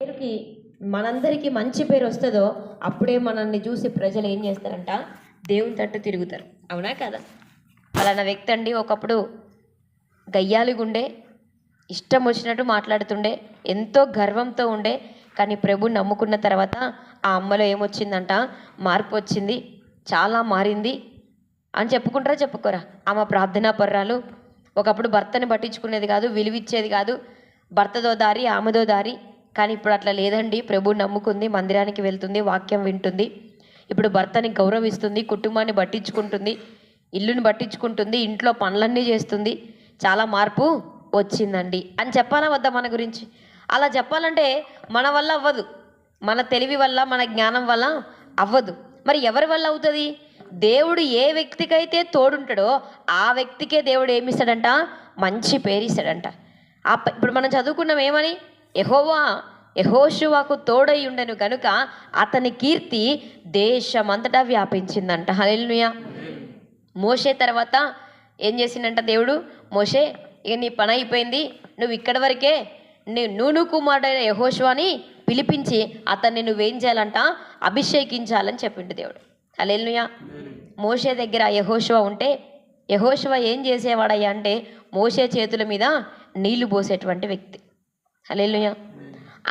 పేరుకి మనందరికీ మంచి పేరు వస్తుందో అప్పుడే మనల్ని చూసి ప్రజలు ఏం చేస్తారంట? దేవుని తట్టు తిరుగుతారు. అవునా కదా? అలాన వ్యక్తి అండి ఒకప్పుడు గయ్యాలిగుండే ఇష్టం వచ్చినట్టు మాట్లాడుతుండే ఎంతో గర్వంతో ఉండే కానీ ప్రభు నమ్ముకున్న తర్వాత ఆ అమ్మలో ఏమొచ్చిందంట? మార్పు వచ్చింది చాలా మారింది అని చెప్పుకుంటారా చెప్పుకోరా? ఆమె ప్రార్థనా పర్రాలు ఒకప్పుడు భర్తని పట్టించుకునేది కాదు విలువిచ్చేది కాదు భర్తదో దారి ఆమెదో దారి కానీ ఇప్పుడు అట్లా లేదండి. ప్రభు నమ్ముకుంది మందిరానికి వెళ్తుంది వాక్యం వింటుంది. ఇప్పుడు భర్తని గౌరవిస్తుంది కుటుంబాన్ని పట్టించుకుంటుంది ఇల్లుని పట్టించుకుంటుంది ఇంట్లో పనులన్నీ చేస్తుంది. చాలా మార్పు వచ్చిందండి. అని చెప్పాలా వద్దా మన గురించి? అలా చెప్పాలంటే మన వల్ల అవ్వదు. మన తెలివి వల్ల మన జ్ఞానం వల్ల అవ్వదు. మరి ఎవరి వల్ల అవుతుంది? దేవుడు ఏ వ్యక్తికైతే తోడుంటాడో ఆ వ్యక్తికే దేవుడు ఏమిస్తాడంట? మంచి పేరు ఇస్తాడంట ఇప్పుడు మనం చదువుకున్నాం ఏమని? యహోవా యహోశువాకు తోడై కనుక అతని కీర్తి దేశమంతటా వ్యాపించిందంట. హల్లెలూయా. మోషే తర్వాత ఏం చేసిందంట దేవుడు? మోషే ఇక నీ పని అయిపోయింది నువ్వు ఇక్కడి వరకే నీ నూను కుమారుడైన యహోశువాని పిలిపించి అతన్ని నువ్వేం చేయాలంట? అభిషేకించాలని చెప్పిండు దేవుడు. అలెలుయా మోషే దగ్గర యహోష్వా ఉంటే యహోశివ ఏం చేసేవాడయ్యా అంటే మోషే చేతుల మీద నీళ్ళు పోసేటువంటి వ్యక్తి. అలెలుయా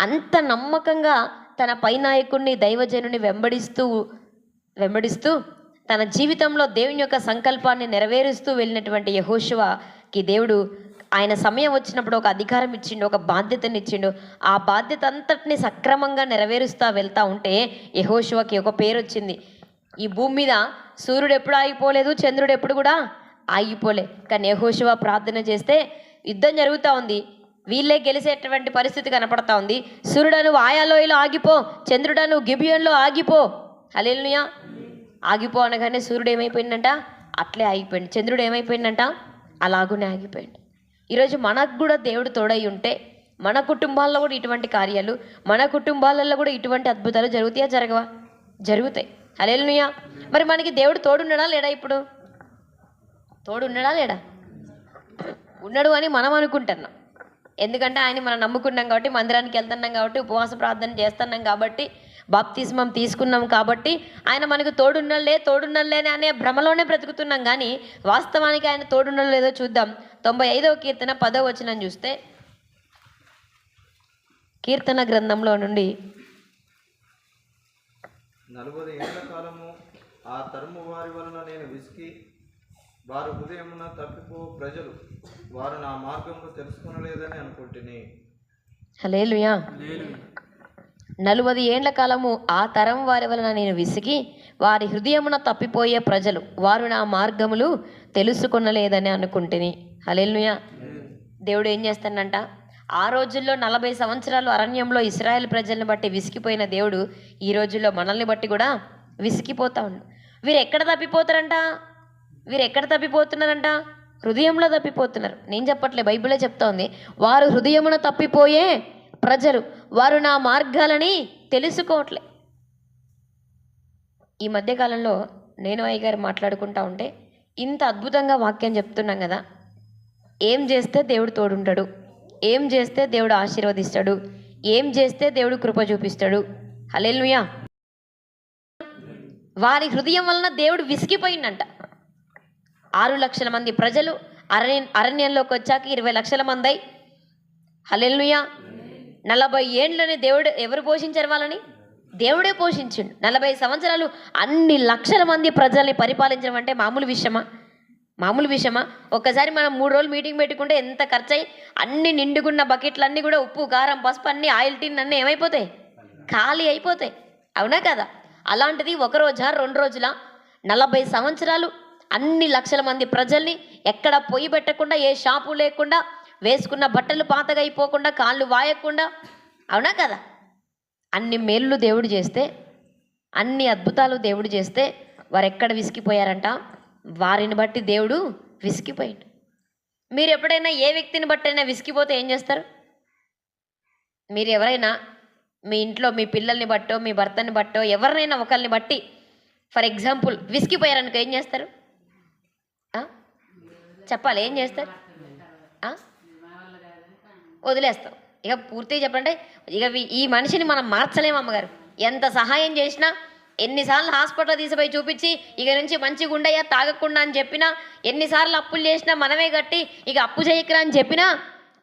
అంత నమ్మకంగా తన పై నాయకుడిని దైవజనుని వెంబడిస్తూ వెంబడిస్తూ తన జీవితంలో దేవుని యొక్క సంకల్పాన్ని నెరవేరుస్తూ వెళ్ళినటువంటి యహోశివకి దేవుడు ఆయన సమయం వచ్చినప్పుడు ఒక అధికారం ఇచ్చిండు ఒక బాధ్యతని ఇచ్చిండు. ఆ బాధ్యత అంతటిని సక్రమంగా నెరవేరుస్తూ వెళ్తూ ఉంటే యహోశివకి ఒక పేరు వచ్చింది. ఈ భూమి మీద సూర్యుడు ఎప్పుడు ఆగిపోలేదు చంద్రుడు ఎప్పుడు కూడా ఆగిపోలే. కానీ యహోశివ ప్రార్థన చేస్తే యుద్ధం జరుగుతూ ఉంది. వీళ్ళే గెలిచేటువంటి పరిస్థితి కనపడతా ఉంది. సూర్యుడను వాయాలోయలో ఆయాలోయలో ఆగిపో చంద్రుడను గిబియన్లో ఆగిపో. హలేలుయా ఆగిపో అనగానే సూర్యుడు ఏమైపోయిందంట? అట్లే ఆగిపోయింది చంద్రుడు ఏమైపోయిందంట? అలాగునే ఆగిపోయింది ఈరోజు మనకు కూడా దేవుడు తోడై ఉంటే మన కుటుంబాల్లో కూడా ఇటువంటి కార్యాలు మన కుటుంబాలలో కూడా ఇటువంటి అద్భుతాలు జరుగుతాయా జరగవా? జరుగుతాయి. హలేలుయా మరి మనకి దేవుడు తోడున్నాడా లేడా ఇప్పుడు? తోడున్నాడా లేడా? ఉన్నాడు అని మనం అనుకుంటున్నాం. ఎందుకంటే ఆయన మనం నమ్ముకున్నాం కాబట్టి మందిరానికి వెళ్తున్నాం కాబట్టి ఉపవాస ప్రార్థన చేస్తున్నాం కాబట్టి బాప్తిస్మం తీసుకున్నాం కాబట్టి ఆయన మనకు తోడున్నలే తోడున్నలే అనే భ్రమలోనే బ్రతుకుతున్నాం. కానీ వాస్తవానికి ఆయన తోడున్నలో లేదో చూద్దాం. తొంభై ఐదవ కీర్తన పదవ వచనం చూస్తే కీర్తన గ్రంథంలో నుండి నలభై ఏళ్ళ కాలము ఆ తరుము వారి వలన నేను విసికి వారు హృదయమున తప్పిపో ప్రజలు. వారు నా మార్గంలో తెలుసుకొనలేదని అనుకుంటుని. హలేలుయా నలువది ఏండ్ల కాలము ఆ తరం వారి వలన నేను విసిగి వారి హృదయమున తప్పిపోయే ప్రజలు వారు నా మార్గములు తెలుసుకొనలేదని అనుకుంటుని. హలేలుయా దేవుడు ఏం చేస్తాడంట ఆ రోజుల్లో నలభై సంవత్సరాలు అరణ్యంలో ఇస్రాయేల్ ప్రజల్ని బట్టి విసిగిపోయిన దేవుడు ఈ రోజుల్లో మనల్ని బట్టి కూడా విసిగిపోతా ఉండు. వీరు ఎక్కడ తప్పిపోతారంట? వీరు ఎక్కడ తప్పిపోతున్నారంట? హృదయంలో తప్పిపోతున్నారు. నేను చెప్పట్లే బైబిలే చెప్తోంది. వారు హృదయమున తప్పిపోయే ప్రజలు వారు నా మార్గాలని తెలుసుకోవట్లే. ఈ మధ్యకాలంలో నేను అయ్య గారు మాట్లాడుకుంటా ఉంటే ఇంత అద్భుతంగా వాక్యం చెప్తున్నాం కదా. ఏం చేస్తే దేవుడు తోడుంటాడు? ఏం చేస్తే దేవుడు ఆశీర్వదిస్తాడు? ఏం చేస్తే దేవుడు కృప చూపిస్తాడు? హల్లెలూయా. వారి హృదయం వలన దేవుడు విసిగిపోయిందంట. ఆరు లక్షల మంది ప్రజలు అరణ్య అరణ్యంలోకి వచ్చాక ఇరవై లక్షల మంది. అయి హల్లెలూయా. నలభై ఏండ్లని దేవుడు ఎవరు పోషించారు వాళ్ళని? దేవుడే పోషించిండు. నలభై సంవత్సరాలు అన్ని లక్షల మంది ప్రజల్ని పరిపాలించడం అంటే మామూలు విషయమా? మామూలు విషయమా? ఒక్కసారి మనం మూడు రోజులు మీటింగ్ పెట్టుకుంటే ఎంత ఖర్చు అయ్యి అన్ని నిండుకున్న బకెట్లన్నీ కూడా ఉప్పు కారం పసుపు అన్ని ఆయిల్ టిన్ అన్నీ ఏమైపోతాయి? ఖాళీ అయిపోతాయి. అవునా కదా? అలాంటిది ఒక రోజా రెండు రోజుల? నలభై సంవత్సరాలు అన్ని లక్షల మంది ప్రజల్ని ఎక్కడ పొయ్యి పెట్టకుండా ఏ షాపు లేకుండా వేసుకున్న బట్టలు పాతగా అయిపోకుండా కాళ్ళు వాయకుండా. అవునా కదా? అన్ని మేళ్ళు దేవుడు చేస్తే అన్ని అద్భుతాలు దేవుడు చేస్తే వారు ఎక్కడ విసిగిపోయారంట? వారిని బట్టి దేవుడు విసిగిపోయాడు. మీరు ఎప్పుడైనా ఏ వ్యక్తిని బట్టి అయినా విసిగిపోతే ఏం చేస్తారు? మీరు ఎవరైనా మీ ఇంట్లో మీ పిల్లల్ని బట్టో మీ భర్తని బట్టో ఎవరినైనా ఒకరిని బట్టి ఫర్ ఎగ్జాంపుల్ విసిగిపోయారనుకో ఏం చేస్తారు? చెప్పాలి. ఏం చేస్తారు? వదిలేస్తాం. ఇక పూర్తిగా చెప్పండి ఇక ఈ మనిషిని మనం మార్చలేము అమ్మగారు. ఎంత సహాయం చేసినా ఎన్నిసార్లు హాస్పిటల్ తీసిపోయి చూపించి ఇక నుంచి మంచిగా ఉండయ్యా తాగకుండా అని చెప్పినా ఎన్నిసార్లు అప్పులు చేసినా మనమే కట్టి ఇక అప్పు చేయకరా అని చెప్పినా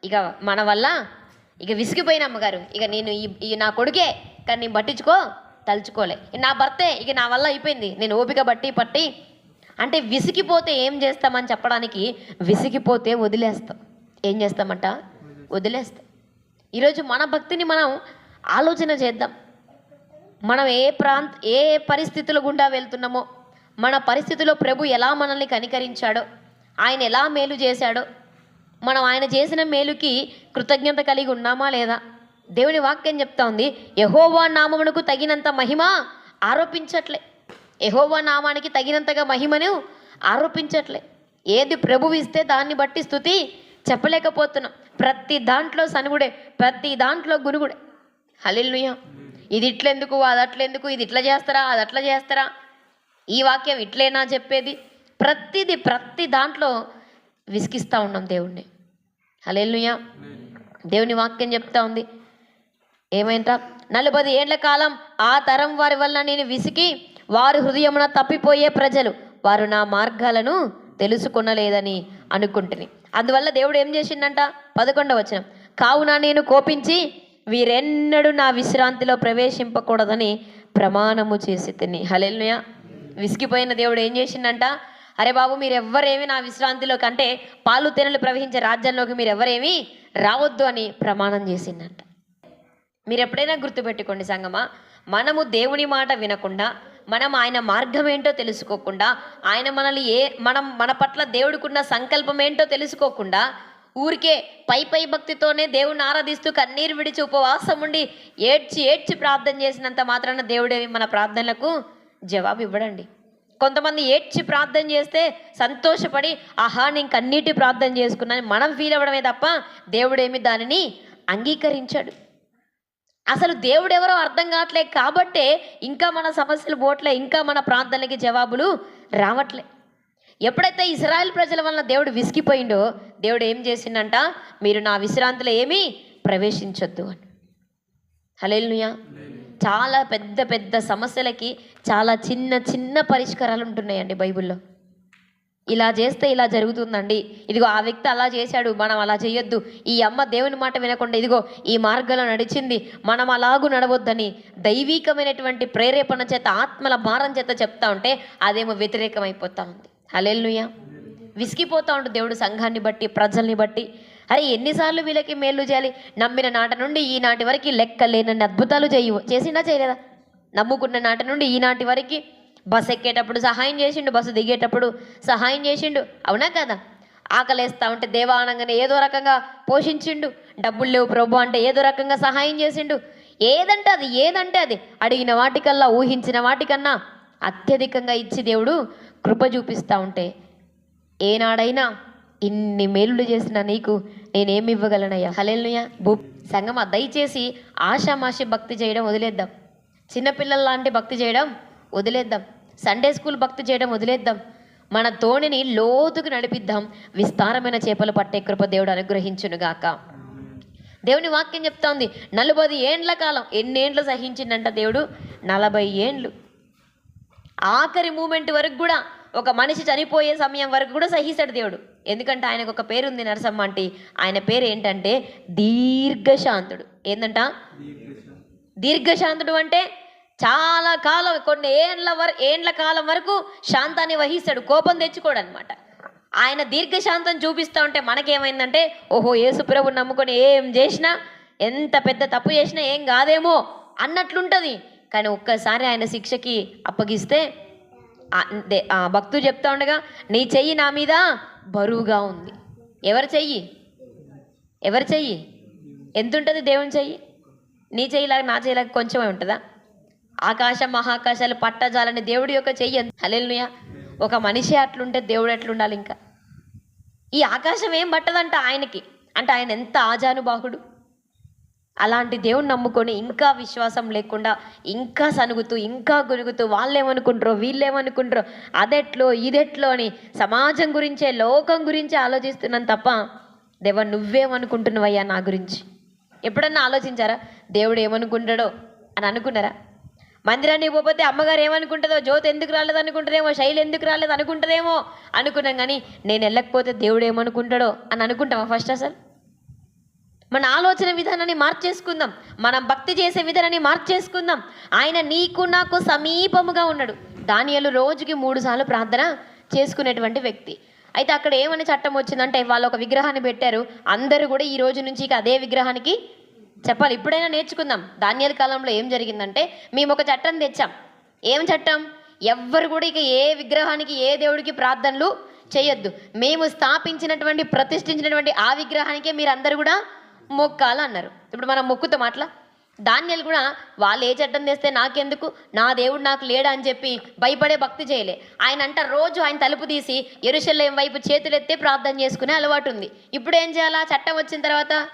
ఇక మన వల్ల ఇక విసిగిపోయిన అమ్మగారు. ఇక నేను ఈ ఈ నా కొడుకే కానీ నేను పట్టించుకో తలుచుకోలే. నా భర్తే ఇక నా వల్ల అయిపోయింది. నేను ఓపిక బట్టి పట్టి అంటే విసిగిపోతే ఏం చేస్తామని చెప్పడానికి విసిగిపోతే వదిలేస్తాం. ఏం చేస్తామంట? వదిలేస్తాం. ఈరోజు మన భక్తిని మనం ఆలోచన చేద్దాం. మనం ఏ ప్రాంత ఏ పరిస్థితుల గుండా వెళ్తున్నామో మన పరిస్థితిలో ప్రభు ఎలా మనల్ని కనికరించాడో ఆయన ఎలా మేలు చేశాడో మనం ఆయన చేసిన మేలుకి కృతజ్ఞత కలిగి ఉన్నామా లేదా? దేవుని వాక్యం చెప్తా ఉంది యహోవా నామమునకు తగినంత మహిమ ఆరోపించట్లే. యహోవా నామానికి తగినంతగా మహిమను ఆరోపించట్లే. ఏది ప్రభువు ఇస్తే దాన్ని బట్టి స్థుతి చెప్పలేకపోతున్నాం. ప్రతి దాంట్లో సనుగుడే ప్రతి దాంట్లో గునుగుడే. హల్లెలూయా. ఇది ఇట్లెందుకు అది అట్లెందుకు ఇది ఇట్లా చేస్తారా అది అట్లా చేస్తారా? ఈ వాక్యం ఇట్లేనా చెప్పేది. ప్రతిది ప్రతి దాంట్లో విసిగిస్తూ ఉన్నాం దేవుణ్ణి. హల్లెలూయా. దేవుని వాక్యం చెప్తా ఉంది. ఏమైంట నలభై ఏళ్ళ కాలం ఆ తరం వారి వల్ల నేను విసిగి వారి హృదయమున తప్పిపోయే ప్రజలు. వారు నా మార్గాలను తెలుసుకొనలేదని అనుకుంటుని. అందువల్ల దేవుడు ఏం చేసిండంట? పదకొండవ వచనం. కావున నేను కోపించి వీరెన్నడూ నా విశ్రాంతిలో ప్రవేశింపకూడదని ప్రమాణము చేసి తిని. హలెల్లుయ. విసిగిపోయిన దేవుడు ఏం చేసిండంట? అరే బాబు మీరు ఎవ్వరేమి నా విశ్రాంతిలో కంటే పాలు తేనెలు ప్రవహించే రాజ్యంలోకి మీరు ఎవరేమి రావద్దు అని ప్రమాణం చేసిందంట మీరు ఎప్పుడైనా గుర్తుపెట్టుకోండి సంగమా. మనము దేవుని మాట వినకుండా మనం ఆయన మార్గం ఏంటో తెలుసుకోకుండా ఆయన మనల్ని ఏ మనం మన పట్ల దేవుడికున్న సంకల్పం ఏంటో తెలుసుకోకుండా ఊరికే పై పై భక్తితోనే దేవుని ఆరాధిస్తూ కన్నీరు విడిచి ఉపవాసం ఉండి ఏడ్చి ఏడ్చి ప్రార్థన చేసినంత మాత్రాన దేవుడేమి మన ప్రార్థనలకు జవాబు ఇవ్వడండి. కొంతమంది ఏడ్చి ప్రార్థన చేస్తే సంతోషపడి ఆహా నేను కన్నీటి ప్రార్థన చేసుకున్నాను మనం ఫీల్ అవ్వడమే తప్ప దేవుడేమి దానిని అంగీకరించాడు. అసలు దేవుడు ఎవరో అర్థం కావట్లే కాబట్టే ఇంకా మన సమస్యలు పోవట్లే ఇంకా మన ప్రాంతాలకి జవాబులు రావట్లే. ఎప్పుడైతే ఇస్రాయల్ ప్రజల వలన దేవుడు విసిగిపోయిండో దేవుడు ఏం చేసిండంట? మీరు నా విశ్రాంతిలో ఏమీ ప్రవేశించొద్దు అని. హలేలుయా చాలా పెద్ద పెద్ద సమస్యలకి చాలా చిన్న చిన్న పరిష్కారాలు ఉంటున్నాయండి బైబిల్లో. ఇలా చేస్తే ఇలా జరుగుతుందండి. ఇదిగో ఆ వ్యక్తి అలా చేశాడు మనం అలా చేయొద్దు. ఈ అమ్మ దేవుని మాట వినకుండా ఇదిగో ఈ మార్గంలో నడిచింది మనం అలాగూ నడవద్దని దైవీకమైనటువంటి ప్రేరేపణ చేత ఆత్మల భారం చేత చెప్తా ఉంటే అదేమో వ్యతిరేకమైపోతా ఉంది హలెల్లుయా. విసిగిపోతా ఉంటుంది దేవుడు సంఘాన్ని బట్టి ప్రజల్ని బట్టి. అరే ఎన్నిసార్లు వీళ్ళకి మేలు చేయాలి? నమ్మిన నాట నుండి ఈనాటి వరకు లెక్క లేనన్ని అద్భుతాలు చేయు చేసినా చేయలేదా? నమ్ముకున్న నాటి నుండి ఈనాటి వరకు బస్ ఎక్కేటప్పుడు సహాయం చేసిండు బస్సు దిగేటప్పుడు సహాయం చేసిండు. అవునా కదా? ఆకలేస్తా ఉంటే దేవానంగానే ఏదో రకంగా పోషించిండు. డబ్బులు లేవు ప్రభు అంటే ఏదో రకంగా సహాయం చేసిండు. ఏదంటే అది ఏదంటే అది. అడిగిన వాటికల్లా ఊహించిన వాటికన్నా అత్యధికంగా ఇచ్చి దేవుడు కృప చూపిస్తూ ఉంటే ఏనాడైనా ఇన్ని మేలులు చేసిన నీకు నేనేమి ఇవ్వగలనయ్యా? హలేలుయా భూ సంగమ దయచేసి ఆషామాషి భక్తి చేయడం వదిలేద్దాం. చిన్నపిల్లల లాంటి భక్తి చేయడం వదిలేద్దాం. సండే స్కూల్ భక్తి చేయడం వదిలేద్దాం. మన తోణిని లోతుకు నడిపిద్దాం. విస్తారమైన చేపలు పట్టే కృప దేవుడు అనుగ్రహించునుగాక దేవుని వాక్యం చెప్తా ఉంది నలభై ఏండ్ల కాలం ఎన్నేండ్లు సహించిందంట దేవుడు? నలభై ఏండ్లు. ఆఖరి మూమెంట్ వరకు కూడా ఒక మనిషి చనిపోయే సమయం వరకు కూడా సహిస్తాడు దేవుడు. ఎందుకంటే ఆయనకు ఒక పేరు ఉంది నరసమ్మ అంటే ఆయన పేరు ఏంటంటే దీర్ఘశాంతుడు. ఏంటంట దీర్ఘశాంతుడు అంటే చాలా కాలం కొన్ని ఏండ్ల వర ఏండ్ల కాలం వరకు శాంతాన్ని వహిస్తాడు. కోపం తెచ్చుకోడు అనమాట ఆయన దీర్ఘశాంతం చూపిస్తూ ఉంటే మనకేమైందంటే ఓహో యేసుప్రభు నమ్ముకొని ఏం చేసినా ఎంత పెద్ద తప్పు చేసినా ఏం కాదేమో అన్నట్లుంటుంది. కానీ ఒక్కసారి ఆయన శిక్షకి అప్పగిస్తే భక్తుడు చెప్తా ఉండగా నీ చెయ్యి నా మీద బరువుగా ఉంది. ఎవరు చెయ్యి? ఎవరు చెయ్యి? ఎంత ఉంటుంది దేవుని చెయ్యి? నీ చెయ్యిలాగా నా చెయ్యిలాగా కొంచెమే ఉంటుందా? ఆకాశం మహాకాశాలు పట్టజాలని దేవుడి యొక్క చెయ్యి హలెల్నుయా ఒక మనిషి అట్లుంటే దేవుడు ఎట్లుండాలి ఇంకా? ఈ ఆకాశం ఏం పట్టదంట ఆయనకి. అంటే ఆయన ఎంత ఆజానుబాహుడు. అలాంటి దేవుని నమ్ముకొని ఇంకా విశ్వాసం లేకుండా ఇంకా సనుగుతూ ఇంకా గురుగుతూ వాళ్ళేమనుకుంటారో వీళ్ళేమనుకుంటారో అదెట్లో ఇదెట్లో అని సమాజం గురించే లోకం గురించే ఆలోచిస్తున్నాను తప్ప దేవ నువ్వేమనుకుంటున్నావయ్యా నా గురించి? ఎప్పుడన్నా ఆలోచించారా? దేవుడు ఏమనుకుంటాడో అని అనుకున్నారా? మందిరానికి పోతే అమ్మగారు ఏమనుకుంటుందో జ్యోతి ఎందుకు రాలేదు అనుకుంటుందేమో శైలి ఎందుకు రాలేదు అనుకుంటుందేమో అనుకున్నాం కానీ నేను వెళ్ళకపోతే దేవుడు ఏమనుకుంటాడో అని అనుకుంటామా ఫస్ట్ అసలు? మన ఆలోచన విధానాన్ని మార్చేసుకుందాం మనం భక్తి చేసే విధానాన్ని మార్చేసుకుందాం ఆయన నీకు నాకు సమీపముగా ఉన్నాడు. దానియలు రోజుకి మూడు సార్లు ప్రార్థన చేసుకునేటువంటి వ్యక్తి. అయితే అక్కడ ఏమని చట్టం వచ్చిందంటే వాళ్ళు ఒక విగ్రహాన్ని పెట్టారు. అందరూ కూడా ఈ రోజు నుంచి ఇక అదే విగ్రహానికి చెప్పాలి. ఇప్పుడైనా నేర్చుకుందాం. ధాన్యాల కాలంలో ఏం జరిగిందంటే మేము ఒక చట్టం తెచ్చాం. ఏం చట్టం? ఎవ్వరు కూడా ఇక ఏ విగ్రహానికి ఏ దేవుడికి ప్రార్థనలు చేయొద్దు. మేము స్థాపించినటువంటి ప్రతిష్ఠించినటువంటి ఆ విగ్రహానికే మీరు అందరు కూడా మొక్కాలి అన్నారు. ఇప్పుడు మనం మొక్కుతాం అట్లా? ధాన్యాలు కూడా వాళ్ళు ఏ చట్టం తెస్తే నాకెందుకు? నా దేవుడు నాకు లేడా అని చెప్పి భయపడే భక్తి చేయలే. ఆయన అంట రోజు ఆయన తలుపు తీసి ఎరుశల్యం వైపు చేతులెత్తే ప్రార్థన చేసుకునే అలవాటు ఉంది. ఇప్పుడు ఏం చేయాలా? చట్టం వచ్చిన తర్వాత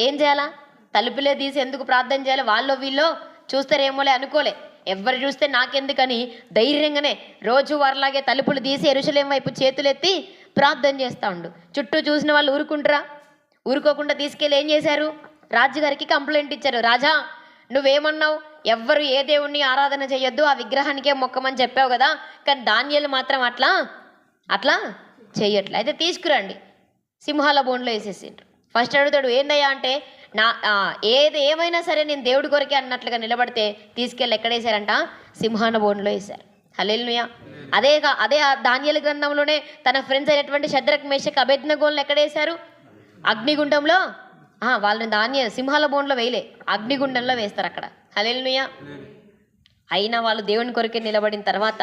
ఏం చేయాలా? తలుపులే తీసి ఎందుకు ప్రార్థన చేయాలి? వాళ్ళు వీళ్ళు చూస్తారేమోలే అనుకోలే. ఎవరు చూస్తే నాకెందుకని ధైర్యంగానే రోజు వారిలాగే తలుపులు తీసి ఎరుసలేం వైపు చేతులెత్తి ప్రార్థన చేస్తూ ఉండు. చుట్టూ చూసిన వాళ్ళు ఊరుకుంటారా? ఊరుకోకుండా తీసుకెళ్ళి ఏం చేశారు? రాజుగారికి కంప్లైంట్ ఇచ్చారు. రాజా నువ్వేమన్నావు? ఎవ్వరు ఏ దేవుణ్ణి ఆరాధన చేయొద్దు ఆ విగ్రహానికే మొక్కమని చెప్పావు కదా కానీ ధాన్యాలు మాత్రం అట్లా అట్లా చేయట్లే. అయితే తీసుకురండి. సింహాల బోన్లో వేసేసిండ్రు. ఫస్ట్ అడుగుతాడు ఏందయ్యా అంటే నా ఏది ఏమైనా సరే నేను దేవుడి కొరకే అన్నట్లుగా నిలబడితే తీసుకెళ్ళి ఎక్కడ వేశారంట సింహాన బోన్లో వేశారు. హల్లెలూయా. అదే అదే ఆ ధాన్యాల గ్రంథంలోనే తన ఫ్రెండ్స్ అయినటువంటి శద్రక్ మేషక్ అభేజ్ఞగోళ్ళని ఎక్కడ వేశారు అగ్నిగుండంలో వాళ్ళని ధాన్య సింహాల బోన్లో వేయలే. అగ్నిగుండంలో వేస్తారు అక్కడ. హల్లెలూయా. అయినా వాళ్ళు దేవుని కొరకే నిలబడిన తర్వాత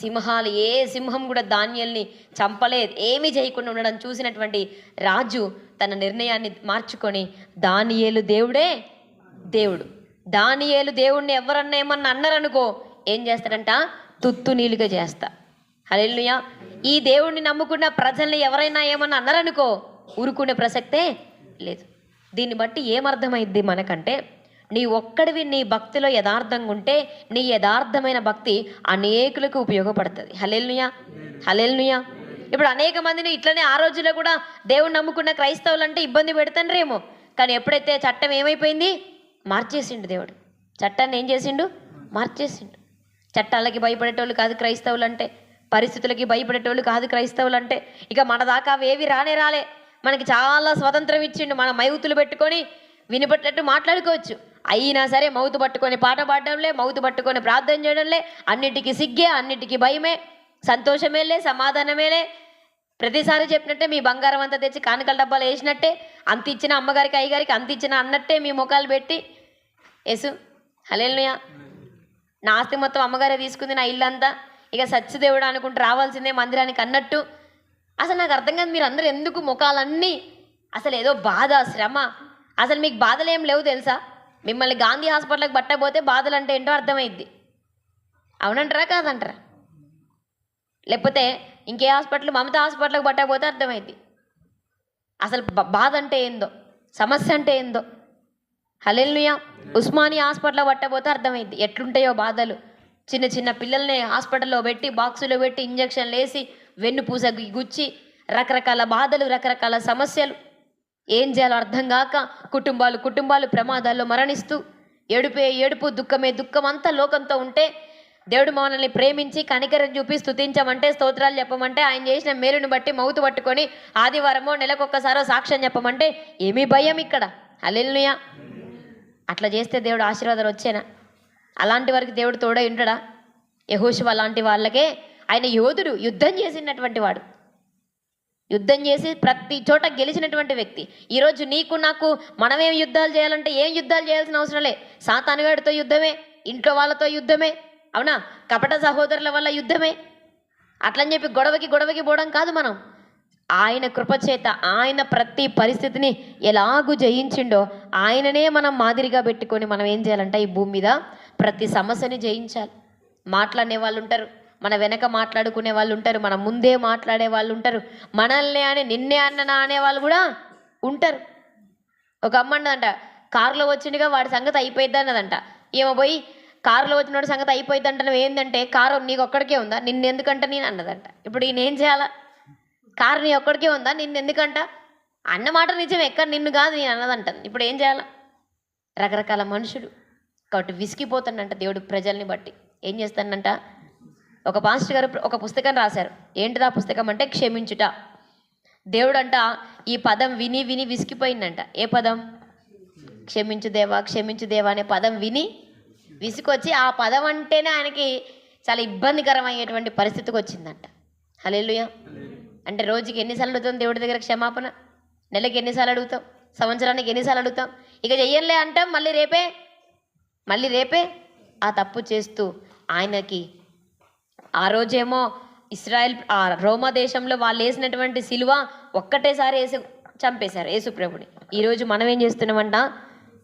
సింహాలు ఏ సింహం కూడా ధాన్యాల్ని చంపలేదు. ఏమీ చేయకుండా ఉండడం చూసినటువంటి రాజు తన నిర్ణయాన్ని మార్చుకొని దానియేలు దేవుడే దేవుడు. దానియేలు దేవుడిని ఎవరన్నా ఏమన్నా అన్నారనుకో ఏం చేస్తాడంట? తుత్తు నీలుగా చేస్తా. హల్లెలూయా. ఈ దేవుడిని నమ్ముకున్న ప్రజల్ని ఎవరైనా ఏమన్నా అన్నారనుకో ఊరుకునే ప్రసక్తే లేదు. దీన్ని బట్టి ఏమర్థమైద్ది మనకంటే నీ ఒక్కడివి నీ భక్తిలో యథార్థంగా ఉంటే నీ యథార్థమైన భక్తి అనేకులకు ఉపయోగపడుతుంది. హలెల్నుయా హలెల్నుయా ఇప్పుడు అనేక మందిని ఇట్లనే ఆ రోజుల్లో కూడా దేవుని నమ్ముకున్న క్రైస్తవులు అంటే ఇబ్బంది పెడతాండ్రేమో. కానీ ఎప్పుడైతే చట్టం ఏమైపోయింది? మార్చేసిండు దేవుడు. చట్టాన్ని ఏం చేసిండు? మార్చేసిండు. చట్టాలకి భయపడేటోళ్ళు కాదు క్రైస్తవులు అంటే పరిస్థితులకి భయపడేటోళ్ళు కాదు క్రైస్తవులు అంటే ఇక మన దాకా అవేవి రానే రాలే. మనకి చాలా స్వతంత్రం ఇచ్చిండు. మన మైవుతులు పెట్టుకొని వినిపెట్టినట్టు మాట్లాడుకోవచ్చు. అయినా సరే మౌతు పట్టుకొని పాట పాడడంలే మౌతు పట్టుకొని ప్రార్థన చేయడంలే. అన్నిటికీ సిగ్గే అన్నిటికీ భయమే. సంతోషమేలే సమాధానమేలే. ప్రతిసారి చెప్పినట్టే మీ బంగారం అంతా తెచ్చి కానుకల డబ్బాలు వేసినట్టే అంత ఇచ్చిన అమ్మగారికి అయ్యగారికి అంత ఇచ్చిన అన్నట్టే మీ ముఖాలు పెట్టి ఎసు హలేలుయా నా ఆస్తి మొత్తం అమ్మగారే తీసుకుంది నా ఇల్లంతా. ఇక సత్యదేవుడు అనుకుంటూ రావాల్సిందే మందిరానికి అన్నట్టు. అసలు నాకు అర్థం కాదు మీరు అందరూ ఎందుకు ముఖాలన్నీ అసలు ఏదో బాధ శ్రమ. అసలు మీకు బాధలు ఏం లేవు తెలుసా? మిమ్మల్ని గాంధీ హాస్పిటల్కి పట్టకపోతే బాధలు అంటే ఏంటో అర్థమైద్ది. అవునంటారా కాదంటారా? లేకపోతే ఇంకే హాస్పిటల్ మమతా హాస్పిటల్కి పట్టకపోతే అర్థమైంది. అసలు బాధ అంటే ఏందో? సమస్య అంటే ఏందో? హలెల్నుయా ఉస్మానియా హాస్పిటల్లో పట్టకపోతే అర్థమైంది. ఎట్లుంటాయో బాధలు. చిన్న చిన్న పిల్లల్ని హాస్పిటల్లో పెట్టి బాక్సులో పెట్టి ఇంజక్షన్లు వేసి వెన్నుపూస గు- గుచ్చి రకరకాల బాధలు రకరకాల సమస్యలు. ఏం చేయాలో అర్థం కాక కుటుంబాలు కుటుంబాలు ప్రమాదాల్లో మరణిస్తూ ఏడుపే ఏడుపు దుఃఖమే దుఃఖం అంతా లోకంతో ఉంటే దేవుడు మనల్ని ప్రేమించి కనికరం చూపి స్తుతించమంటే స్తోత్రాలు చెప్పమంటే ఆయన చేసిన మేలుని బట్టి మౌతు పట్టుకొని ఆదివారమో నెలకొక్కసారో సాక్ష్యం చెప్పమంటే ఏమీ భయం ఇక్కడ. అలెల్నుయా అట్లా చేస్తే దేవుడు ఆశీర్వాదాలు వచ్చేనా? అలాంటి వారికి దేవుడు తోడై ఉంటాడా యహోషువ అలాంటి వాళ్ళకే ఆయన యోధుడు యుద్ధం చేసినటువంటి వాడు. యుద్ధం చేసి ప్రతి చోట గెలిచినటువంటి వ్యక్తి. ఈరోజు నీకు నాకు మనమేం యుద్ధాలు చేయాలంటే ఏం యుద్ధాలు చేయాల్సిన అవసరం లే. సాతానుగాడితో యుద్ధమే ఇంట్లో వాళ్ళతో యుద్ధమే అవునా? కపట సహోదరుల వల్ల యుద్ధమే. అట్లని చెప్పి గొడవకి గొడవకి పోవడం కాదు మనం. ఆయన కృపచేత ఆయన ప్రతి పరిస్థితిని ఎలాగూ జయించిండో ఆయననే మనం మాదిరిగా పెట్టుకొని మనం ఏం చేయాలంటే ఈ భూమి మీద ప్రతి సమస్యని జయించాలి. మాట్లాడే వాళ్ళు ఉంటారు మన వెనక మాట్లాడుకునే వాళ్ళు ఉంటారు మన ముందే మాట్లాడే వాళ్ళు ఉంటారు మనల్ని అని నిన్నే అన్ననా అనే వాళ్ళు కూడా ఉంటారు. ఒక అమ్మ అంట కారులో వచ్చిండుగా వాడి సంగతి అయిపోయిద్ది అన్నదంట. ఏమో పోయి కారులో వచ్చిన సంగతి అయిపోయింది అంటే ఏంటంటే కారు నీకు ఒక్కడికే ఉందా? నిన్ను ఎందుకంట నేను అన్నదంట. ఇప్పుడు ఈయన ఏం చేయాలా? కారు నీ ఒక్కడికే ఉందా? నిన్ను ఎందుకంట అన్న మాట నిజం ఎక్కడ నిన్ను కాదు నేను అన్నదంట ఇప్పుడు ఏం చేయాలా? రకరకాల మనుషులు కాబట్టి విసిగిపోతానంట దేవుడు ప్రజల్ని బట్టి. ఏం చేస్తానంట? ఒక పాస్టర్ గారు ఒక పుస్తకం రాశారు. ఏంటిదా పుస్తకం అంటే క్షమించుట. దేవుడంట ఈ పదం విని విని విసిగిపోయిందంట. ఏ పదం? క్షమించు దేవా క్షమించు దేవా అనే పదం విని విసుకొచ్చి ఆ పదం అంటేనే ఆయనకి చాలా ఇబ్బందికరమయ్యేటువంటి పరిస్థితికి వచ్చిందంట. హలేలుయ అంటే రోజుకి ఎన్నిసార్లు అడుగుతాం దేవుడి దగ్గర క్షమాపణ? నెలకి ఎన్నిసార్లు అడుగుతాం? సంవత్సరానికి ఎన్నిసార్లు అడుగుతాం? ఇక చెయ్యంలే అంటాం మళ్ళీ రేపే? మళ్ళీ రేపే? ఆ తప్పు చేస్తూ ఆయనకి ఆ రోజేమో ఇస్రాయెల్ ఆ రోమా దేశంలో వాళ్ళు వేసినటువంటి సిలువ ఒక్కటేసారి వేసి చంపేశారు యేసుప్రభుని. ఈరోజు మనం ఏం చేస్తున్నామంట?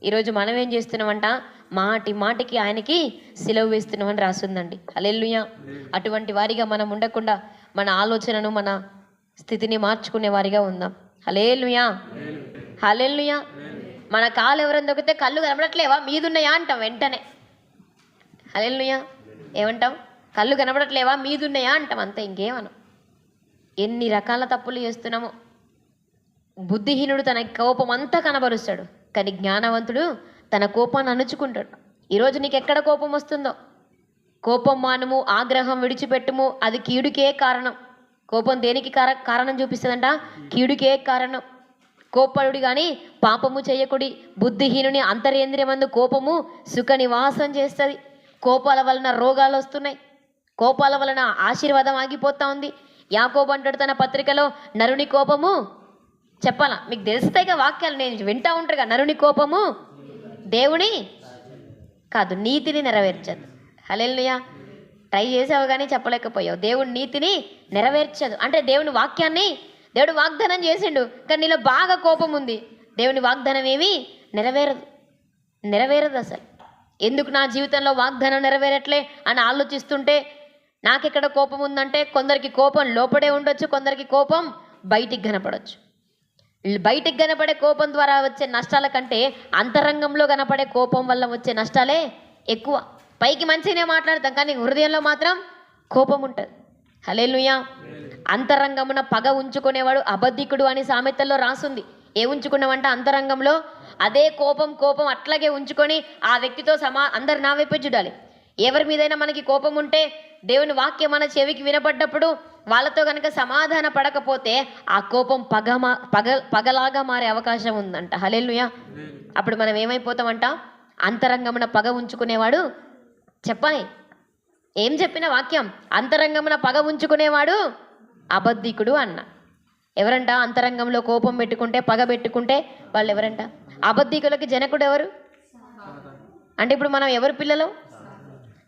ఈరోజు మనం ఏం చేస్తున్నామంట? మాటి మాటికి ఆయనకి సిలువ వేస్తున్నామని రాస్తుందండి హల్లెలూయా. అటువంటి వారిగా మనం ఉండకుండా మన ఆలోచనను మన స్థితిని మార్చుకునే వారిగా ఉందాం. హలేలుయా హలేలుయా మన కాలు ఎవరైనా దొరికితే కళ్ళు కనబడట్లేవా? మీదున్నాయా అంటాం వెంటనే. హలేలుయా ఏమంటాం? కళ్ళు కనబడట్లేవా? మీదున్నాయా అంటాం. అంతే ఇంకేమనం. ఎన్ని రకాల తప్పులు చేస్తున్నామో. బుద్ధిహీనుడు తన కోపం అంతా కనబరుస్తాడు. కానీ జ్ఞానవంతుడు తన కోపాన్ని అణుచుకుంటాడు. ఈరోజు నీకు ఎక్కడ కోపం వస్తుందో? కోపం మానము ఆగ్రహం విడిచిపెట్టుము అది కీడుకే కారణం. కోపం దేనికి కార కారణం చూపిస్తుందంట? కీడుకే కారణం. కోపడు కానీ పాపము చేయకుడి. బుద్ధిహీనుని అంతరేంద్రియమందు కోపము సుఖ నివాసం చేస్తుంది. కోపాల వలన రోగాలు వస్తున్నాయి. కోపాల వలన ఆశీర్వాదం ఆగిపోతా ఉంది. యాకోబంటాడు తన పత్రికలో నరుని కోపము చెప్పాలా? మీకు తెలుస్తాయిగా వాక్యాలు నేను వింటా ఉంటారుగా. నరుని కోపము దేవుని కాదు నీతిని నెరవేర్చదు. హలెల్లుయా. ట్రై చేసావు కానీ చెప్పలేకపోయావు. దేవుని నీతిని నెరవేర్చదు. అంటే దేవుని వాక్యాన్ని దేవుడు వాగ్దానం చేసిండు కానీ నీలో బాగా కోపం ఉంది. దేవుని వాగ్దానం ఏమీ నెరవేరదు. నెరవేరదు అసలు. ఎందుకు నా జీవితంలో వాగ్దానం నెరవేరట్లే అని ఆలోచిస్తుంటే నాకెక్కడ కోపం ఉందంటే కొందరికి కోపం లోపడే ఉండొచ్చు కొందరికి కోపం బయటికి కనపడవచ్చు బయటికి కనపడే కోపం ద్వారా వచ్చే నష్టాల కంటే అంతరంగంలో కనపడే కోపం వల్ల వచ్చే నష్టాలే ఎక్కువ. పైకి మంచిగానే మాట్లాడతాం కానీ హృదయంలో మాత్రం కోపం ఉంటుంది. హలే హలేలుయా అంతరంగమున పగ ఉంచుకునేవాడు అబద్ధికుడు అని సామెతల్లో రాసుంది. ఏ ఉంచుకున్నామంటే అంతరంగంలో. అదే కోపం కోపం అట్లాగే ఉంచుకొని ఆ వ్యక్తితో సమా అందరు నా వైపే చూడాలి. ఎవరి మీదైనా మనకి కోపం ఉంటే దేవుని వాక్యం మన చెవికి వినపడ్డప్పుడు వాళ్ళతో కనుక సమాధాన పడకపోతే ఆ కోపం పగ పగ పగలాగా మారే అవకాశం ఉందంట. హలెల్లుయా. అప్పుడు మనం ఏమైపోతామంట? అంతరంగమున పగ ఉంచుకునేవాడు చెప్పాలి. ఏం చెప్పిన వాక్యం? అంతరంగమున పగ ఉంచుకునేవాడు అబద్ధికుడు అన్న. ఎవరంట? అంతరంగంలో కోపం పెట్టుకుంటే పగ పెట్టుకుంటే వాళ్ళు ఎవరంట? అబద్ధికులకి జనకుడు ఎవరు? అంటే ఇప్పుడు మనం ఎవరు పిల్లలు?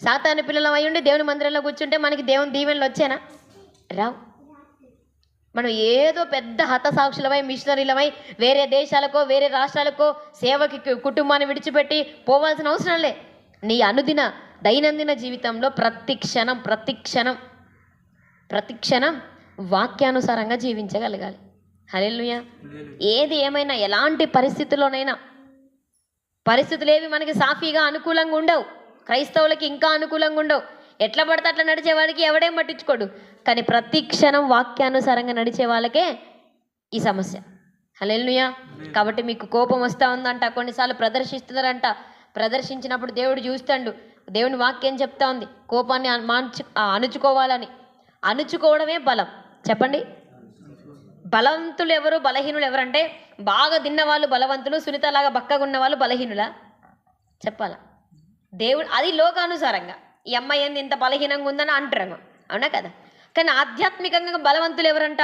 సాతాను పిల్లలం అయి ఉండి దేవుని మందిరంలో కూర్చుంటే మనకి దేవుని దీవెనలు వచ్చానా? రావు. మనం ఏదో పెద్ద హతసాక్షులమై మిషనరీలమై వేరే దేశాలకో వేరే రాష్ట్రాలకో సేవకి కుటుంబాన్ని విడిచిపెట్టి పోవాల్సిన అవసరం లే. నీ అనుదిన దైనందిన జీవితంలో ప్రతి క్షణం ప్రతి క్షణం ప్రతి క్షణం వాక్యానుసారంగా జీవించగలగాలి. హల్లెలూయా. ఏది ఏమైనా ఎలాంటి పరిస్థితుల్లోనైనా పరిస్థితులు ఏవి మనకి సాఫీగా అనుకూలంగా ఉండవు. క్రైస్తవులకి ఇంకా అనుకూలంగా ఉండవు. ఎట్లా పడితే అట్లా నడిచేవాడికి ఎవడేం పట్టించుకోడు కానీ ప్రతి క్షణం వాక్యానుసారంగా నడిచే వాళ్ళకే ఈ సమస్య. హల్లెలూయా. కాబట్టి మీకు కోపం వస్తూ ఉందంట. కొన్నిసార్లు ప్రదర్శిస్తున్నారంట. ప్రదర్శించినప్పుడు దేవుడు చూస్తాడు. దేవుని వాక్యం చెప్తా ఉంది. కోపాన్ని ఆ, అణుచుకోవాలని. అణుచుకోవడమే బలం. చెప్పండి. బలవంతులు ఎవరు బలహీనులు ఎవరంటే బాగా తిన్న వాళ్ళు బలవంతులు సునీతలాగా బక్కగా ఉన్న వాళ్ళు బలహీనులా? చెప్పాలా? దేవుడు అది లోకానుసారంగా. ఈ అమ్మాయి ఏంది ఇంత బలహీనంగా ఉందని అంటారు అవునా కదా? కానీ ఆధ్యాత్మికంగా బలవంతులు ఎవరంట?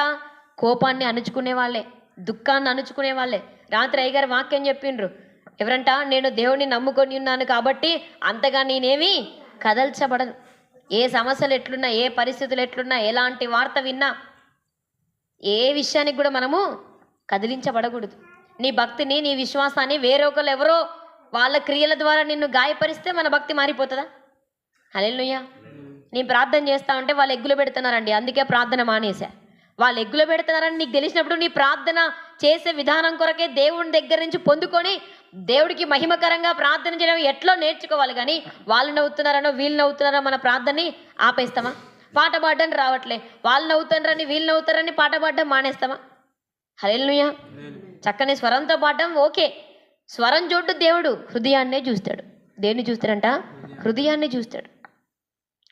కోపాన్ని అణుచుకునే వాళ్ళే దుఃఖాన్ని అణుచుకునే వాళ్ళే. రాత్రి అయ్యగారు వాక్యం చెప్పిండ్రు. ఎవరంట? నేను దేవుడిని నమ్ముకొని ఉన్నాను కాబట్టి అంతగా నేనేమి కదల్చబడను. ఏ సమస్యలు ఎట్లున్నా ఏ పరిస్థితులు ఎట్లున్నా ఎలాంటి వార్త విన్నా ఏ విషయానికి కూడా మనము కదిలించబడకూడదు. నీ భక్తిని నీ విశ్వాసాన్ని వేరొకరు ఎవరో వాళ్ళ క్రియల ద్వారా నిన్ను గాయపరిస్తే మన భక్తి మారిపోతుందా? హల్లెలూయా. నేను ప్రార్థన చేస్తా ఉంటే వాళ్ళు ఎగ్గులు పెడుతున్నారండి. అందుకే ప్రార్థన మానేశా. వాళ్ళు ఎగ్గులు పెడుతున్నారని నీకు తెలిసినప్పుడు నీ ప్రార్థన చేసే విధానం కొరకే దేవుని దగ్గర నుంచి పొందుకొని దేవుడికి మహిమకరంగా ప్రార్థన చేయడం ఎట్లో నేర్చుకోవాలి కానీ వాళ్ళు నవ్వుతున్నారనో వీళ్ళు నవ్వుతున్నారో మన ప్రార్థనని ఆపేస్తామా? పాట పాడడం రావట్లే. వాళ్ళు నవ్వుతారని వీళ్ళు నవ్వుతారని పాట పాడడం మానేస్తామా? హల్లెలూయా. చక్కని స్వరంతో పాడడం ఓకే. స్వరం చూడు దేవుడు హృదయాన్నే చూస్తాడు. దేన్ని చూస్తాడంట? హృదయాన్ని చూస్తాడు.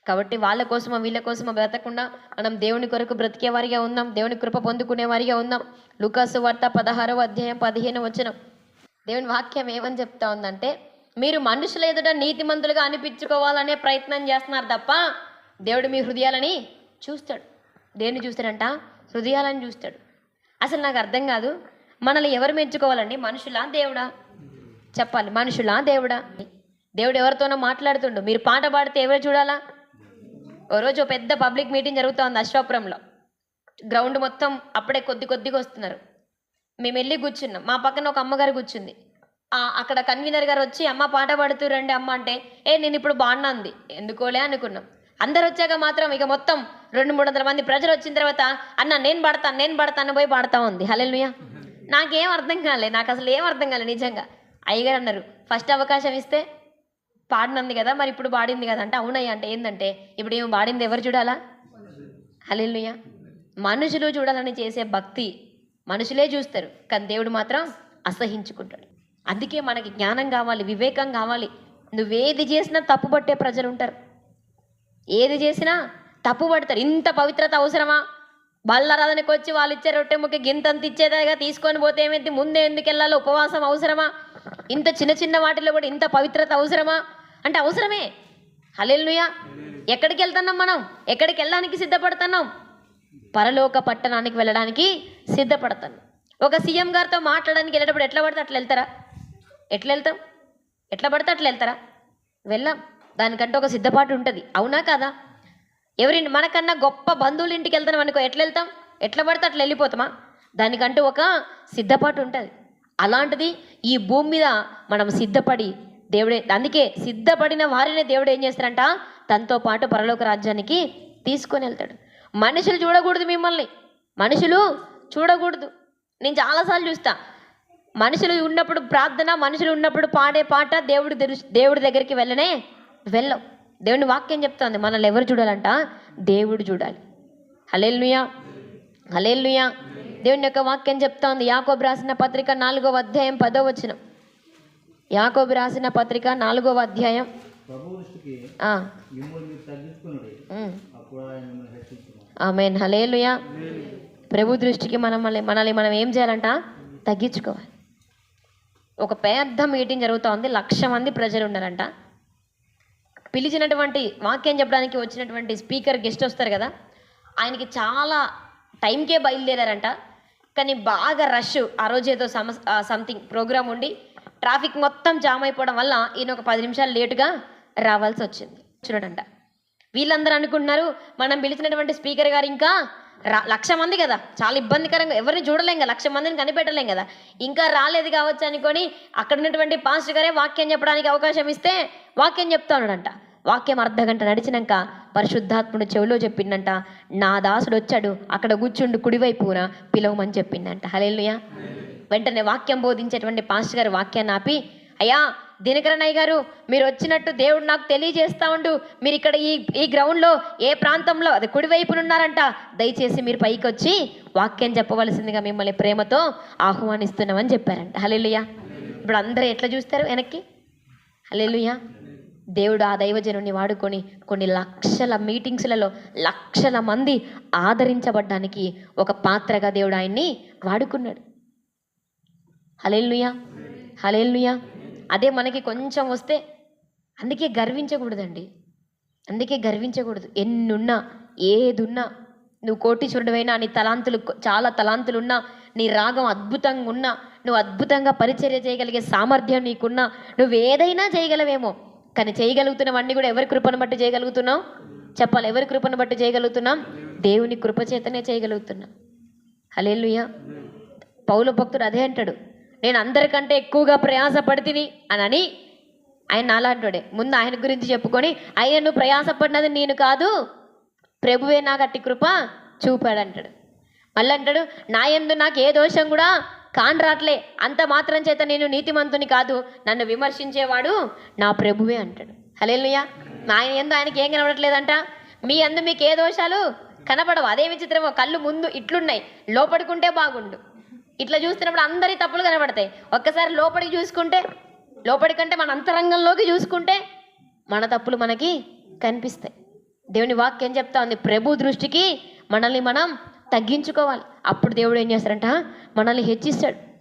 కాబట్టి వాళ్ళ కోసమో వీళ్ళ కోసమో బ్రతకుండా మనం దేవుని కొరకు బ్రతికే వారిగా ఉందాం దేవుని కృప పొందుకునే వారిగా ఉందాం లుకాసు వార్త పదహారవ అధ్యాయం పదిహేను వచనం. దేవుని వాక్యం ఏమని చెప్తా ఉందంటే మీరు మనుషుల ఎదుట నీతిమంతులుగా అనిపించుకోవాలనే ప్రయత్నం చేస్తున్నారు తప్ప దేవుడు మీ హృదయాలని చూస్తాడు. దేన్ని చూస్తాడంట? హృదయాలని చూస్తాడు. అసలు నాకు అర్థం కాదు. మనల్ని ఎవరు మెచ్చుకోవాలండి? మనుషులా? దేవుడా? చెప్పాలి. మనుషులా దేవుడా? దేవుడు ఎవరితోనో మాట్లాడుతుండు. మీరు పాట పాడితే ఎవరు చూడాలా? ఓ రోజు పెద్ద పబ్లిక్ మీటింగ్ జరుగుతోంది అశ్వాపురంలో. గ్రౌండ్ మొత్తం అప్పుడే కొద్ది కొద్దిగా వస్తున్నారు. మేము వెళ్ళి కూర్చున్నాం. మా పక్కన ఒక అమ్మగారు కూర్చుంది. అక్కడ కన్వీనర్ గారు వచ్చి అమ్మ పాట పాడుతూ రండి అమ్మ అంటే ఏ నేను ఇప్పుడు బాగున్నాంది ఎందుకోలే అనుకున్నాం. అందరు వచ్చాక మాత్రం ఇక మొత్తం రెండు మూడు వందల మంది ప్రజలు వచ్చిన తర్వాత అన్న నేను పడతాను నేను పడతాను పోయి పాడతా ఉంది. హలెలుయా నాకేం అర్థం కాలే. నాకు అసలు ఏం అర్థం కాలే నిజంగా. అయ్యగారు అన్నారు ఫస్ట్ అవకాశం ఇస్తే పాడినంది కదా మరి ఇప్పుడు పాడింది కదా అంటే అవునయ్య అంటే ఏంటంటే ఇప్పుడు ఏమి పాడింది ఎవరు చూడాలా? హలిల్లుయ్య మనుషులు చూడాలని చేసే భక్తి మనుషులే చూస్తారు కానీ దేవుడు మాత్రం అసహించుకుంటాడు. అందుకే మనకి జ్ఞానం కావాలి వివేకం కావాలి. నువ్వేది చేసినా తప్పు పట్టే ప్రజలు ఉంటారు. ఏది చేసినా తప్పు పడతారు. ఇంత పవిత్రత అవసరమా? బల్లరాధనకి వచ్చి వాళ్ళు ఇచ్చే రొట్టె ముక్క గింతంత ఇచ్చేదాగా తీసుకొని పోతే ఏమైంది? ముందే ఎందుకు వెళ్ళాలో? ఉపవాసం అవసరమా? ఇంత చిన్న చిన్న వాటిలో కూడా ఇంత పవిత్రత అవసరమా? అంటే అవసరమే. హలెల్నుయా ఎక్కడికి వెళ్తున్నాం మనం? ఎక్కడికి వెళ్ళడానికి సిద్ధపడుతున్నాం? పరలోక పట్టణానికి వెళ్ళడానికి సిద్ధపడతాను ఒక సీఎం గారితో మాట్లాడడానికి వెళ్ళేటప్పుడు ఎట్లా పడితే అట్లా వెళ్తారా? ఎట్లా వెళ్తాం? ఎట్లా పడితే అట్లా వెళ్తారా? వెళ్ళాం. దానికంటే ఒక సిద్ధపాటు ఉంటుంది. అవునా కాదా? ఎవరి మనకన్నా గొప్ప బంధువుల ఇంటికి వెళ్తాం అనుకో ఎట్లా వెళ్తాం? ఎట్లా పడితే అట్లా వెళ్ళిపోతామా? దానికంటూ ఒక సిద్ధపాటు ఉంటుంది. అలాంటిది ఈ భూమి మీద మనం సిద్ధపడి దేవుడే అందుకే సిద్ధపడిన వారినే దేవుడు ఏం చేస్తారంట తనతో పాటు పరలోక రాజ్యానికి తీసుకొని వెళ్తాడు. మనుషులు చూడకూడదు మిమ్మల్ని. మనుషులు చూడకూడదు. నేను చాలాసార్లు చూస్తా. మనుషులు ఉన్నప్పుడు ప్రార్థన మనుషులు ఉన్నప్పుడు పాడే పాట దేవుడి దేవుడి దగ్గరికి వెళ్ళనే వెళ్ళం. దేవుని వాక్యం చెప్తుంది మనల్ని ఎవరు చూడాలంట? దేవుడు చూడాలి. హలేలుయా హలేలుయా దేవుని యొక్క వాక్యం చెప్తోంది. యాకోబు రాసిన పత్రిక నాలుగవ అధ్యాయం పదో వచనం. యాకోబు రాసిన పత్రిక నాలుగవ అధ్యాయం. ఆమెన్. హలేలుయా ప్రభు దృష్టికి మనం మనల్ని మనల్ని మనం ఏం చేయాలంట? తగ్గించుకోవాలి. ఒక పెద్ద మీటింగ్ జరుగుతూ ఉంది లక్ష మంది ప్రజలు ఉన్నారంట. పిలిచినటువంటి వాక్యం చెప్పడానికి వచ్చినటువంటి స్పీకర్ గెస్ట్ వస్తారు కదా. ఆయనకి చాలా టైంకే బయలుదేరారంట. కానీ బాగా రష్ ఆ రోజు ఏదో సమ సంథింగ్ ప్రోగ్రామ్ ఉండి ట్రాఫిక్ మొత్తం జామ్ అయిపోవడం వల్ల ఈయన ఒక పది నిమిషాలు లేటుగా రావాల్సి వచ్చింది. చూడడంట. వీళ్ళందరూ అనుకుంటున్నారు మనం పిలిచినటువంటి స్పీకర్ గారు ఇంకా లక్ష మంది కదా. చాలా ఇబ్బందికరంగా ఎవరిని చూడలేం కదా. లక్ష మందిని కనిపెట్టలేం కదా. ఇంకా రాలేదు కావచ్చు అనుకొని అక్కడ ఉన్నటువంటి పాస్టర్ గారే వాక్యం చెప్పడానికి అవకాశం ఇస్తే వాక్యం చెప్తా ఉన్నాడంట. వాక్యం అర్ధ గంట నడిచినాక పరిశుద్ధాత్ముడు చెవిలో చెప్పిండంట నా దాసుడు వచ్చాడు అక్కడ కూర్చుండు కుడివైపున పిలవమని చెప్పిండంట హలేలుయ వెంటనే వాక్యం బోధించేటువంటి పాస్టర్ గారు వాక్యాన్ని ఆపి అయ్యా దినకరణయ్య గారు మీరు వచ్చినట్టు దేవుడు నాకు తెలియజేస్తా ఉండు. మీరు ఇక్కడ ఈ ఈ గ్రౌండ్లో ఏ ప్రాంతంలో అది కుడివైపున ఉన్నారంట దయచేసి మీరు పైకి వచ్చి వాక్యం చెప్పవలసిందిగా మిమ్మల్ని ప్రేమతో ఆహ్వానిస్తున్నామని చెప్పారంట. హలేలుయ ఇప్పుడు అందరూ ఎట్లా చూస్తారు వెనక్కి? హలేలుయా దేవుడు ఆ దైవజనుని వాడుకొని కొన్ని లక్షల మీటింగ్స్లలో లక్షల మంది ఆదరించబడ్డానికి ఒక పాత్రగా దేవుడు ఆయన్ని వాడుకున్నాడు. హలేలుయా హలేలుయా అదే మనకి కొంచెం వస్తే అందుకే గర్వించకూడదండి. అందుకే గర్వించకూడదు. ఎన్నున్నా ఏదున్నా నువ్వు కోటీశ్వరుడువైనా నీ తలాంతులు చాలా తలాంతులు ఉన్నా నీ రాగం అద్భుతంగా ఉన్నా నువ్వు అద్భుతంగా పరిచర్య చేయగలిగే సామర్థ్యం నీకున్నా నువ్వు ఏదైనా చేయగలవేమో. కానీ చేయగలుగుతున్నవన్నీ కూడా ఎవరి కృపను బట్టి చేయగలుగుతున్నావు? చెప్పాలి ఎవరి కృపను బట్టి చేయగలుగుతున్నాం దేవుని కృప చేతనే చేయగలుగుతున్నాం హలేలుయా పౌల భక్తుడు అదే అంటాడు. నేను అందరికంటే ఎక్కువగా ప్రయాసపడితిని అని అని ఆయన నాలాంటోడే ముందు ఆయన గురించి చెప్పుకొని ఆయన నువ్వు ప్రయాసపడినది నేను కాదు ప్రభువే నాకు అట్టి కృప చూపాడంటాడు. మళ్ళీ అంటాడు నా ఎందు నాకు ఏ దోషం కూడా కాన్ రాట్లే అంత మాత్రం చేత నేను నీతిమంతుని కాదు. నన్ను విమర్శించేవాడు నా ప్రభువే అంటాడు. హలేలుయా ఆయన ఎందు ఆయనకి ఏం కనబడట్లేదంట? మీ అందు మీకు ఏ దోషాలు? కనపడవు. అదే విచిత్రమో. కళ్ళు ముందు ఇట్లున్నాయి. లోపడుకుంటే బాగుండు. ఇట్లా చూస్తున్నప్పుడు అందరి తప్పులు కనబడతాయి. ఒక్కసారి లోపలికి చూసుకుంటే లోపలి కంటే మన అంతరంగంలోకి చూసుకుంటే మన తప్పులు మనకి కనిపిస్తాయి. దేవుని వాక్యం చెప్తా ఉంది. ప్రభు దృష్టికి మనల్ని మనం తగ్గించుకోవాలి. అప్పుడు దేవుడు ఏం చేస్తారంట మనల్ని హెచ్చిస్తాడు.